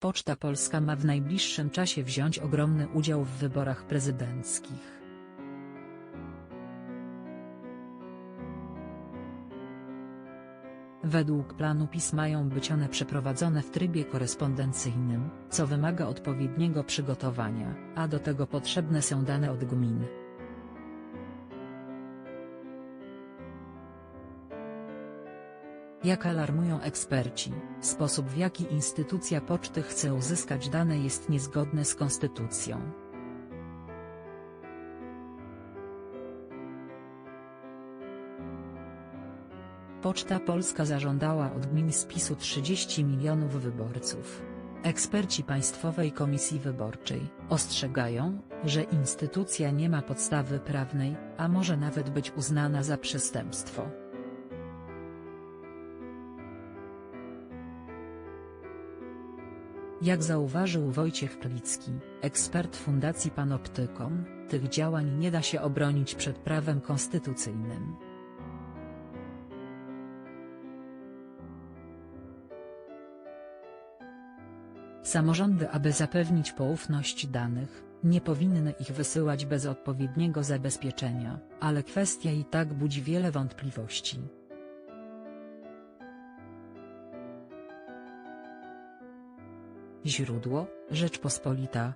Poczta Polska ma w najbliższym czasie wziąć ogromny udział w wyborach prezydenckich. Według planu PiS mają być one przeprowadzone w trybie korespondencyjnym, co wymaga odpowiedniego przygotowania, a do tego potrzebne są dane od gmin. Jak alarmują eksperci, sposób w jaki instytucja poczty chce uzyskać dane jest niezgodny z konstytucją. Poczta Polska zażądała od gmin spisu 30 milionów wyborców. Eksperci Państwowej Komisji Wyborczej ostrzegają, że instytucja nie ma podstawy prawnej, a może nawet być uznana za przestępstwo. Jak zauważył Wojciech Klicki, ekspert Fundacji Panoptykon, tych działań nie da się obronić przed prawem konstytucyjnym. Samorządy aby zapewnić poufność danych, nie powinny ich wysyłać bez odpowiedniego zabezpieczenia, ale kwestia i tak budzi wiele wątpliwości. Źródło: Rzeczpospolita,